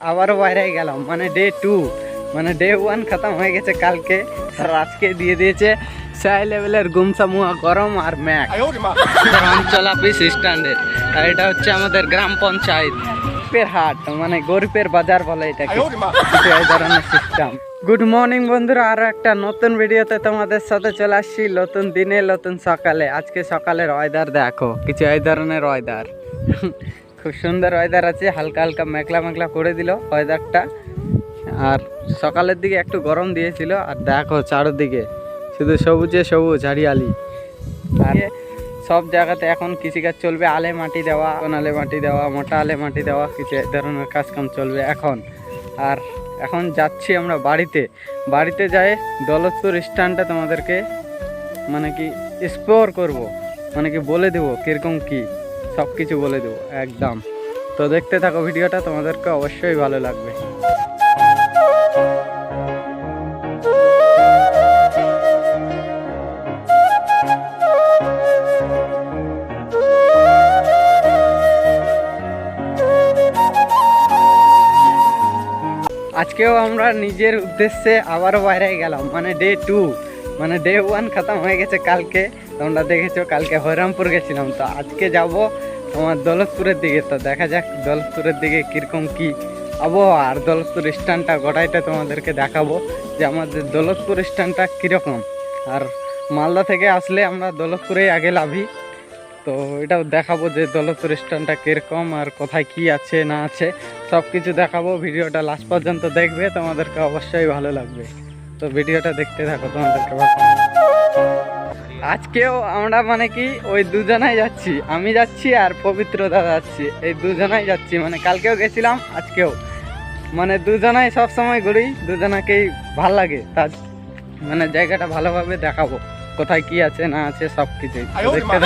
আবারও বাইরে গেলাম। মানে ডে টু মানে ডে ওয়ান খতম হয়ে গেছে কালকে। আর আজকে দিয়ে দিয়েছে সাই লেভেলের গুমসামুয়া গরম আর ম্যাক অঞ্চল অফিস স্ট্যান্ডের আর এটা হচ্ছে আমাদের গ্রাম পঞ্চায়েত। গরিবের হাট মানে গরিবের বাজার বলে এটাকে। এই ধরনের সিস্টেম গুড মর্নিং বন্ধুরা, আরও একটা নতুন ভিডিওতে তোমাদের সাথে চলে আসছি। নতুন দিনে, নতুন সকালে। আজকে সকালের ওয়েদার দেখো, কিছু এই ধরনের ওয়েদার খুব সুন্দর ওয়েদার আছে, হালকা হালকা মেঘলা মেঘলা করে দিল ওয়েদারটা আর সকালের দিকে একটু গরম দিয়েছিল, আর দেখো চারদিকে, শুধু সবুজে সবুজ, হরিয়ালি। আর সব জায়গাতে এখন কৃষিকাজ চলবে, আলে মাটি দেওয়া আলে মাটি দেওয়া, মোটা আলে মাটি দেওয়া, কিছু এই ধরনের কাজকাম চলবে এখন। আর এখন যাচ্ছি আমরা বাড়িতে। বাড়িতে যাই, দৌলতপুর স্ট্যান্ডটা তোমাদেরকে মানে কি এক্সপ্লোর করব। মানে কি বলে দেবো, কীরকম কি? সব কিছু বলে দেবো, একদম। তো দেখতে থাকো ভিডিওটা, তোমাদেরকে অবশ্যই ভালো লাগবে। আজকেও আমরা নিজের উদ্দেশ্যে আবারও বাইরে গেলাম মানে ডে টু মানে ডে ওয়ান খতম হয়ে গেছে কালকে। তোমরা দেখেছ, কালকে হরিরামপুর গেছিলাম। তো আজকে যাব তোমার দৌলতপুরের দিকে, তো দেখা যাক দৌলতপুরের দিকে কীরকম কি আবহাওয়া। আর দৌলতপুর স্ট্যান্ডটা গোটাইটা তোমাদেরকে দেখাবো যে আমাদের দৌলতপুর স্ট্যান্ডটা কীরকম। আর মালদা থেকে আসলে আমরা দৌলতপুরেই আগে লাভি। তো এটাও দেখাবো যে দৌলতপুর স্ট্যান্ডটা কীরকম আর কোথায় কি আছে, না আছে। সব কিছু দেখাবো, ভিডিওটা লাস্ট পর্যন্ত দেখবে, তোমাদেরকে অবশ্যই ভালো লাগবে। তো ভিডিওটা দেখতে থাকো, তোমাদেরকে ভালো আজকেও আমরা মানে কি ওই দুজনাই যাচ্ছি। আমি যাচ্ছি আর পবিত্র দাদা যাচ্ছি। এই দুজনাই যাচ্ছি মানে কালকেও গেছিলাম আজকেও। মানে দুজনাই সব সময় ঘুরি দুজনাকেই ভালো লাগে। তার মানে জায়গাটা ভালোভাবে দেখাবো কোথায় কি আছে না আছে সব কিছুই। দেখতে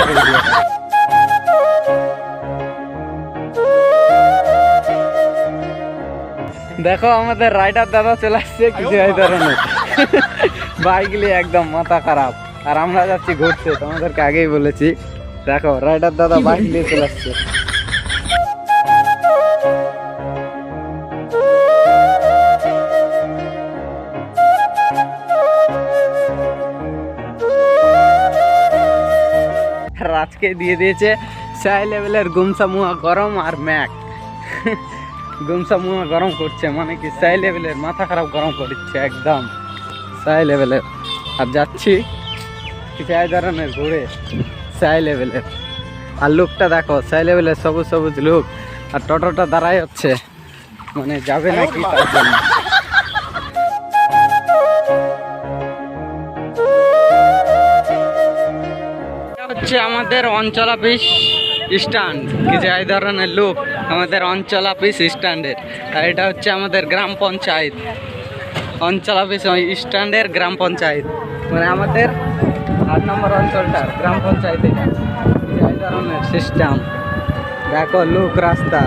দেখো আমাদের রাইডার দাদা চলে আসছে কিছু এই ধরনের। বাইক নিয়ে একদম মাথা খারাপ। আর আমরা যাচ্ছি ঘুরতে, তোমাদেরকে আগেই বলেছি। দেখো, রাইডার দাদা বাইক নিয়ে চলে আসছে। আজকে দিয়ে দিয়েছে সাই লেভেলের গুমসামুয়া গরম আর ম্যাক। গুমসামুয়া গরম করছে মানে কি সাই লেভেলের মাথা খারাপ গরম করছে একদম। সাই লেভেলের। আর যাচ্ছি। এই ধরনের ঘুরে সাই লেভেলের আর লুকটা দেখো সাই লেভেলের সবুজ সবুজ লুক। আর টোটোটা দাঁড়াই হচ্ছে। মানে যাবে নাকি তার জন্য? হচ্ছে আমাদের অঞ্চল অফিস স্ট্যান্ড। কিছু এই ধরনের লোক আমাদের অঞ্চল অফিস স্ট্যান্ডের। আর এটা হচ্ছে আমাদের গ্রাম পঞ্চায়েত। অঞ্চল অফিস স্ট্যান্ডের গ্রাম পঞ্চায়েত। মানে আমাদের আট নম্বর অঞ্চলটা, গ্রাম পঞ্চায়েত এই ধরনের সিস্টেম দেখো, লুক রাস্তা।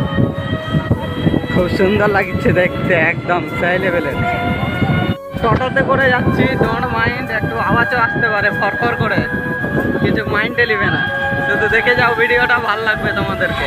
খুব সুন্দর লাগছে দেখতে, একদম সাই লেভেলের টোটোতে করে যাচ্ছি তোমার মাইন্ড একটু আওয়াজও আসতে পারে ফরফর করে। কিছু মাইন্ডে নিবে না। শুধু দেখে যাও, ভিডিওটা ভালো লাগবে তোমাদেরকে।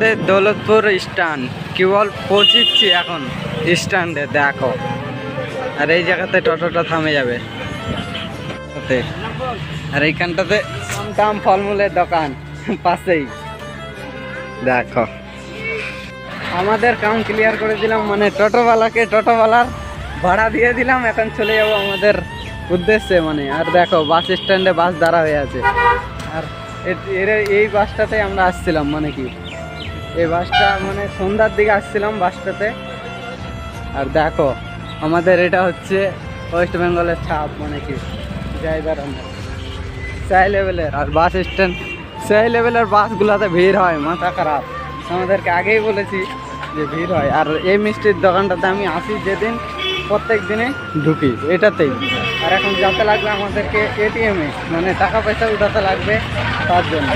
আমাদের দৌলতপুর স্ট্যান্ড, কেবল পৌঁছিচ্ছি এখন স্ট্যান্ডে, দেখো। আর এই জায়গাতে টোটোটা থামে যাবে। আর এইখানটাতে টাম ফলমূলের দোকান, পাশেই। দেখো। আমাদের কাম ক্লিয়ার করে দিলাম মানে টোটোওয়ালাকে টোটোওয়ালার ভাড়া দিয়ে দিলাম, এখন চলে যাব আমাদের উদ্দেশ্যে মানে। আর দেখো, বাস স্ট্যান্ডে বাস দাঁড়া হয়ে আছে। আর এর এই বাসটাতে আমরা আসছিলাম মানে কি? এই বাসটা মানে সন্ধ্যার দিকে আসছিলাম বাসটাতে। আর দেখো, আমাদের এটা হচ্ছে ওয়েস্ট বেঙ্গলের ছাপ মানে কি? ড্রাইভার সাই লেভেলের আর বাস স্ট্যান্ড সেই লেভেলের বাসগুলোতে ভিড় হয়, মাথা খারাপ। আমাদেরকে আগেই বলেছি যে ভিড় হয়। আর এই মিষ্টির দোকানটাতে আমি আসি যেদিন প্রত্যেক দিনে ঢুকি, এটাতেই। আর এখন যাতে লাগবে আমাদেরকে এটিএমে মানে টাকা পয়সা উঠাতে লাগবে তার জন্য।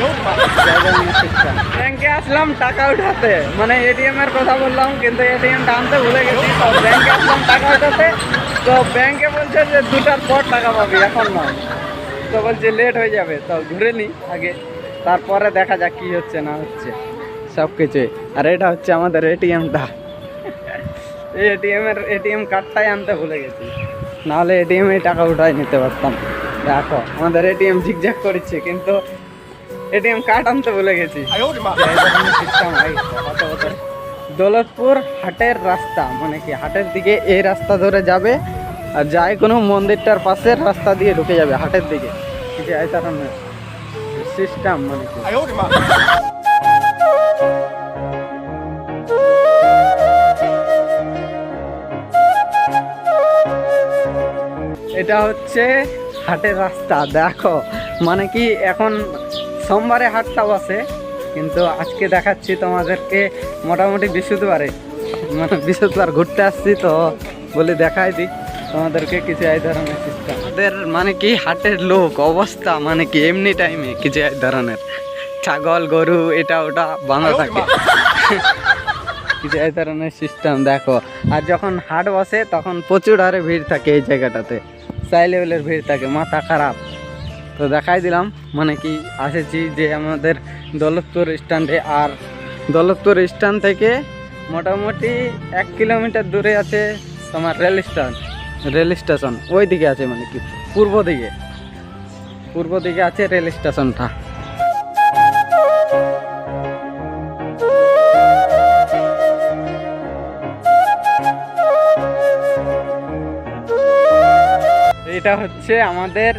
ব্যাংকে আসলাম, টাকা উঠাতে। মানে এটিএম এর কথা বললাম, কিন্তু এটিএম আনতে ভুলে গেছি ব্যাংকে আসলাম, টাকা উঠাতে। তো ব্যাংকে বলছে যে দুটার পর টাকা পাবি, এখন নয়। তো বলছে লেট হয়ে যাবে, তো ঘুরে নি আগে। তারপরে দেখা যাক কি হচ্ছে, না হচ্ছে। সব কিছুই আর এটা হচ্ছে আমাদের এটিএমটা এই এটিএম এর এটিএম কার্ডটাই আনতে ভুলে গেছি। নাহলে এটিএম এ টাকা উঠাই নিতে পারতাম। দেখো আমাদের এটিএম ঝিকঝাক করছে কিন্তু এটিএম কার্ড আনতে ভুলে গেছি। দৌলতপুর হাটের রাস্তা মানে কি হাটের দিকে এই রাস্তা ধরে যাবে আর যায় কোনো মন্দিরটার পাশের রাস্তা দিয়ে ঢুকে যাবে হাটের দিকে। সিস্টেম মানে কি। এটা হচ্ছে হাটের রাস্তা দেখো। মানে কি এখন সোমবারে হাটটা বসে কিন্তু আজকে দেখাচ্ছি তোমাদেরকে মোটামুটি বৃহস্পতিবারে। মানে বৃহস্পতিবার ঘুরতে আসছি তো বলে দেখাই দিই তোমাদেরকে কিছু এই ধরনের সিস্টেম আমাদের মানে কি হাটের লোক অবস্থা মানে কি এমনি টাইমে কিছু এই ধরনের। ছাগল গরু এটা ওটা বাঁধা থাকে। কিছু এই ধরনের সিস্টেম দেখো। আর যখন হাট বসে তখন প্রচুর হারে ভিড় থাকে এই জায়গাটাতে। সাই লেভেলের ভিড় থাকে, মাথা খারাপ। তো দেখাই দিলাম মানে কি, আসেছি যে আমাদের দলত্তর স্ট্যান্ডে। আর দলত্তর স্ট্যান্ড থেকে মোটামুটি এক কিলোমিটার দূরে আছে তোমার রেল স্টেশন। রেল স্টেশন ওই দিকে আছে মানে কি, পূর্ব দিকে। পূর্ব দিকে আছে রেল স্টেশনটা। এটা হচ্ছে আমাদের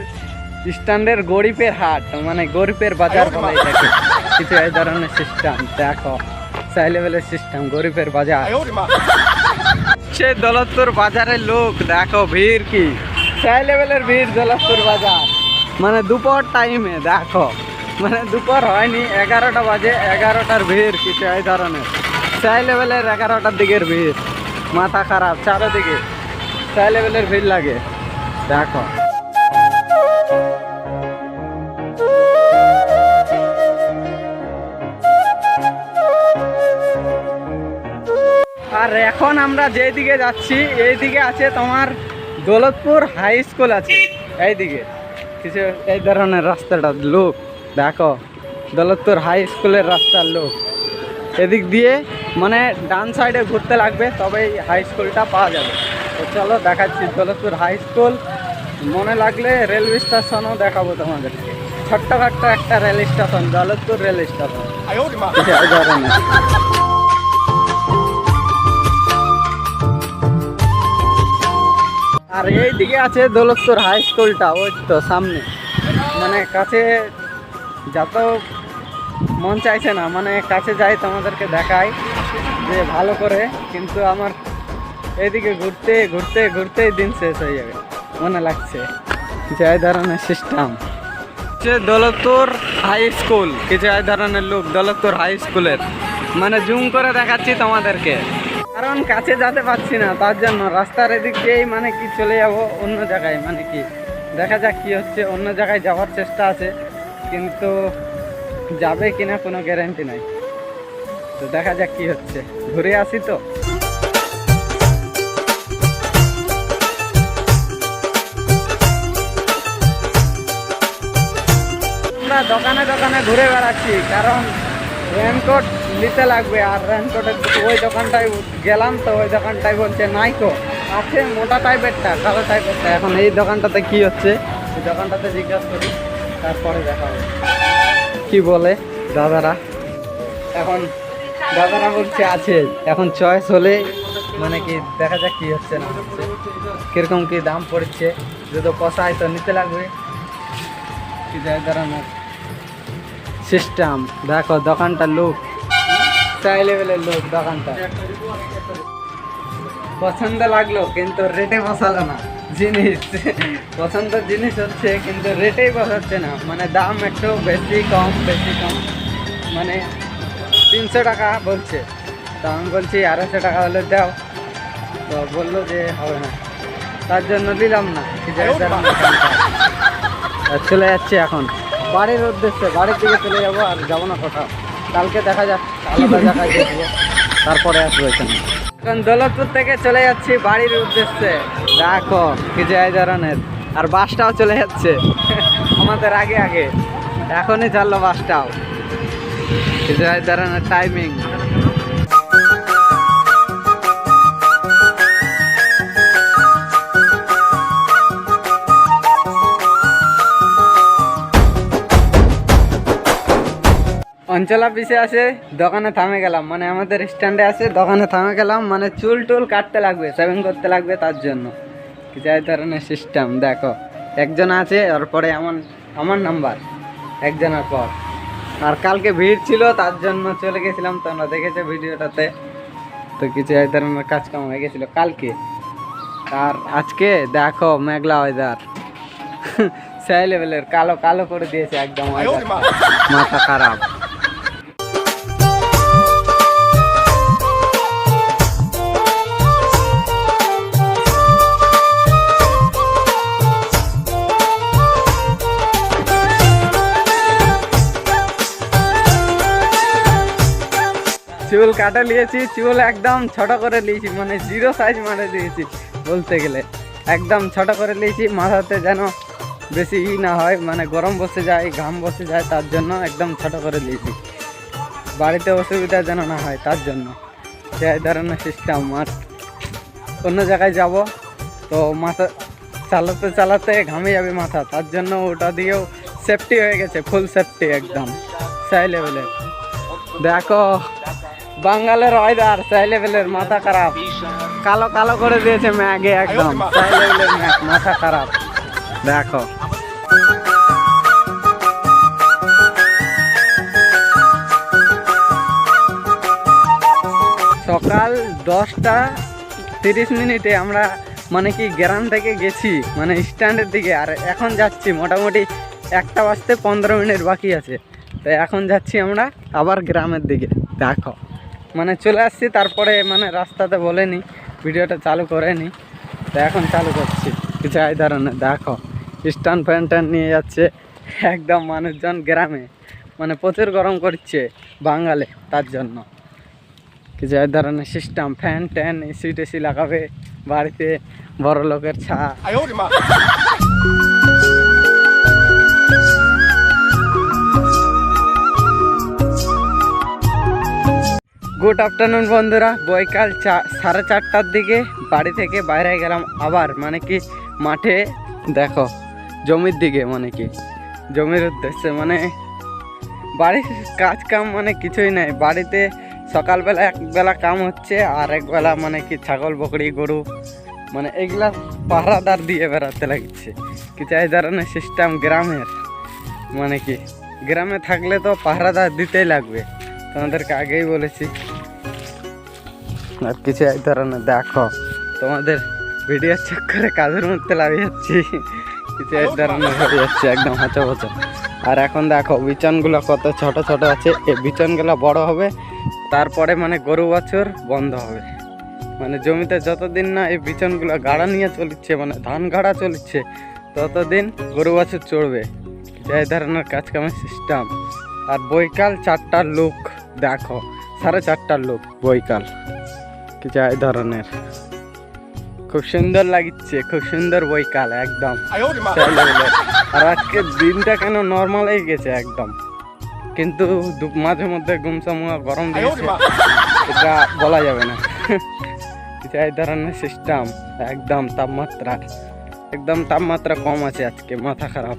স্ট্যান্ডের গরিবের হাট মানে গরিবের বাজার বলে এটাকে। কিছু এই ধরনের সিস্টেম দেখো সাই লেভেলের সিস্টেম গরিবের বাজার। সে দৌলতপুর বাজারের লোক, দেখো ভিড় কি। সাই লেভেলের ভিড় দৌলতপুর বাজার। মানে দুপুর টাইমে দেখো। মানে দুপুর হয়নি, এগারোটা বাজে, এগারোটার ভিড়, কিছু এই ধরনের। সাই লেভেলের এগারোটার দিকের ভিড়, মাথা খারাপ, চারোদিকে। সাই লেভেলের ভিড় লাগে। দেখো। আর এখন আমরা যেদিকে যাচ্ছি, এইদিকে আছে তোমার দৌলতপুর হাই স্কুল আছে। এইদিকে। কিছু এই ধরনের রাস্তাটা লোক, দেখো। দৌলতপুর হাই স্কুলের রাস্তার লোক। এদিক দিয়ে মানে ডান সাইডে ঘুরতে লাগবে, তবেই হাই স্কুলটা পাওয়া যাবে। তো চলো দেখাচ্ছি দৌলতপুর হাই স্কুল। মনে লাগলে রেলওয়ে স্টেশনও দেখাবো তোমাদেরকে ছোট্টখাট্ট একটা rail station Daulatpur rail station. আর এই দিকে আছে দৌলতপুর হাই স্কুলটা ওই তো সামনে। মানে কাছে যত মন চাইছে না মানে কাছে যাই তোমাদেরকে দেখাই যে ভালো করে কিন্তু আমার এদিকে ঘুরতে ঘুরতে ঘুরতেই দিন শেষ হয়ে যাবে। মনে লাগছে। এই ধরনের সিস্টেম দৌলতপুর হাই স্কুল কিছু এই ধরনের লোক দৌলতপুর হাই স্কুলের মানে জুম করে দেখাচ্ছি তোমাদেরকে। কারণ কাছে যেতে পারছি না, তার জন্য রাস্তার এদিক দিয়েই মানে কি চলে যাব অন্য জায়গায় মানে কি? দেখা যাক কি হচ্ছে, অন্য জায়গায় যাওয়ার চেষ্টা আছে, কিন্তু যাবে কিনা কোনো গ্যারান্টি নাই। তো দেখা যাক কি হচ্ছে। ঘুরে আসি তো। আমরা দোকানে দোকানে ঘুরে বেড়াচ্ছি, কারণ রেনকোট নিতে লাগবে আর রেনকোটের ওই দোকানটায় গেলাম তো, ওই দোকানটায় বলছে নাইকো আছে, মোটা টাইপেরটা কালো টাইপেরটা এখন এই দোকানটাতে কি হচ্ছে? এই দোকানটাতে জিজ্ঞাসা করি, তারপরে দেখা হবে। কি বলে দাদারা? এখন দাদারা বলছে, আছে। এখন চয়েস হলে মানে কি দেখা যাক কি হচ্ছে, না হচ্ছে। কীরকম কি দাম পড়ছে? যদি পোষায় তো নিতে লাগবে। কি যায় ধরনের সিস্টেম। দেখো দোকানটার লোক চাই লেভেলের লোক দোকানটা পছন্দ লাগল কিন্তু রেটে বসালো না। জিনিস। পছন্দ জিনিস হচ্ছে কিন্তু রেটেই বসাচ্ছে না। মানে দাম একটু বেশি কম বেশি কম। মানে তিনশো টাকা বলছে। তো আমি বলছি আড়াইশো টাকা হলে দাও। তো বলল যে হবে না। তার জন্য নিলাম না। চলে যাচ্ছে এখন। বাড়ির উদ্দেশ্যে বাড়ির দিকে চলে যাব আর যাব না কোথাও। কালকে দেখা যাক আলাদা জায়গায় দেখব তারপরে আসব এখানে এখন দৌলতপুর থেকে চলে যাচ্ছি বাড়ির উদ্দেশ্যে। দেখো এই ধরনের। আর বাসটাও চলে যাচ্ছে। আমাদের আগে আগে। এখনই চাললো বাসটাও। এই ধরনের টাইমিং অঞ্চল অফিসে আছে, দোকানে থামে গেলাম। মানে আমাদের স্ট্যান্ডে আছে, দোকানে থামে গেলাম মানে চুল টুল কাটতে লাগবে সেভিং করতে লাগবে তার জন্য। এই ধরনের সিস্টেম দেখো। একজন আছে আর পরে এমন আমার নাম্বার একজনের পর। আর কালকে ভিড় ছিল, তার জন্য চলে গেছিলাম, তোমরা দেখেছ ভিডিওটাতে। তো কিছু এই ধরনের কাজ কাম হয়ে গেছিল কালকে। আর আজকে দেখো, মেঘলা ওয়েদার সেই লেভেলের কালো কালো করে দিয়েছে একদম মাথা খারাপ। চুল কাটা নিয়েছি, চুল একদম ছোট করে নিয়েছি মানে জিরো সাইজ মারে দিয়েছি বলতে গেলে। একদম ছোট করে নিয়েছি, মাথাতে যেন বেশি ই না হয় মানে গরম বসে যায়, ঘাম বসে যায়, তার জন্য একদম ছোট করে নিয়েছি। বাড়িতে অসুবিধা যেন না হয়, তার জন্য। সেই ধরনের সিস্টেম আর অন্য জায়গায় যাব, তো মাথা চালাতে চালাতে ঘামে যাবে মাথা, তার জন্য ওটা দিয়েও সেফটি হয়ে গেছে ফুল সেফটি একদম। সেই লেভেলের দেখো বাঙ্গালের ওয়েদার সেই লেভেলের মাথা খারাপ। কালো কালো করে দিয়েছে ম্যাগে একদম। লেভেলের মাথা খারাপ। দেখো। সকাল দশটা তিরিশ মিনিটে আমরা মানে কি গ্রাম থেকে গেছি মানে স্ট্যান্ডের দিকে, আর এখন যাচ্ছি মোটামুটি একটা বাজতে পনেরো মিনিট বাকি আছে। তো এখন যাচ্ছি আমরা আবার গ্রামের দিকে। দেখো। মানে চলে আসছি, তারপরে মানে রাস্তাতে বলেনি, ভিডিওটা চালু করেনি। তো এখন চালু করছি। কিছু এই ধরনের দেখো, স্ট্যান্ড ফ্যান ট্যান নিয়ে যাচ্ছে একদম মানুষজন গ্রামে। মানে প্রচুর গরম করছে বাঙালে, তার জন্য। কিছু এক ধরনের সিস্টেম ফ্যান ট্যান এসি টেসি লাগাবে বাড়িতে বড় লোকের ছা গুড আফটারনুন বন্ধুরা। বৈকাল চা, সাড়ে চারটার দিকে বাড়ি থেকে বাইরে গেলাম আবার মানে কি মাঠে, দেখো, জমির দিকে মানে কি, জমির উদ্দেশ্যে মানে বাড়ির কাজ কাম মানে কিছুই নাই। বাড়িতে সকালবেলা একবেলা কাম হচ্ছে, আর একবেলা মানে কি ছাগল, বকরি, গরু মানে এগুলা পাহারাদার দিয়ে বেড়াতে লাগছে। কিছু এই ধরনের সিস্টেম গ্রামের মানে কি, গ্রামে থাকলে তো পাহারাদার দিতেই লাগবে। তোমাদেরকে আগেই বলেছি। আর কিছু এক ধরনের দেখো। তোমাদের ভিডিও চেক করে কাজের মধ্যে লাগিয়ে যাচ্ছি। কিছু এক ধরনের হয়ে যাচ্ছে, একদম হচা হচা আর এখন দেখো, বিচনগুলো কত ছোট ছোট আছে। এই বিচনগুলো বড় হবে, তারপরে মানে গরু বছর বন্ধ হবে। মানে জমিতে যতদিন না এই বিচনগুলো গাড়া নিয়ে চলছে মানে ধান গাড়া চলছে, ততদিন গরু বছর চড়বে। এই ধরনের কাজ কামের সিস্টেম আর বৈকাল চারটার লোক দেখো, সাড়ে চারটার লোক বৈকাল। কিছু এই ধরনের? খুব সুন্দর লাগছে খুব সুন্দর বৈকাল একদম। আর আজকে দিনটা কেন নর্মাল হয়ে গেছে একদম। কিন্তু মাঝে মধ্যে গুমসামুয়া গরম দিয়েছে। এটা বলা যাবে না। কিছু এই ধরনের সিস্টেম একদম তাপমাত্রা। একদম তাপমাত্রা কম আছে আজকে মাথা খারাপ।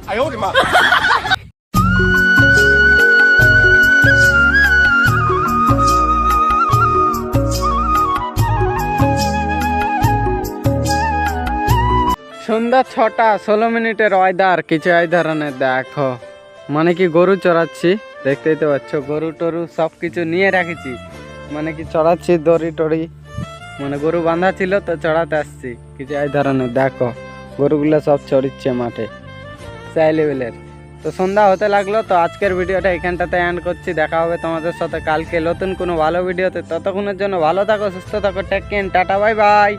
সন্ধ্যা ছটা, ষোলো মিনিটের ওয়েদার কিছু এই ধরনের দেখো। মানে কি গরু চড়াচ্ছি? দেখতেই তো পাচ্ছ, গরু টরু সব কিছু নিয়ে রাখেছি। মানে কি চড়াচ্ছি, দড়ি টড়ি। মানে গরু বাঁধা ছিল তো চড়াতে আসছি। কিছু এই ধরনের দেখো, গরুগুলো সব চড়িচ্ছে মাঠে। সেই লেভেলের তো সন্ধ্যা হতে লাগল, তো আজকের ভিডিওটা এখানটাতে এন্ড করছি। দেখা হবে তোমাদের সাথে কালকে নতুন কোনো ভালো ভিডিওতে ততক্ষণের জন্য ভালো থাকো, সুস্থ থাকো টেক কেন টাটা বাই বাই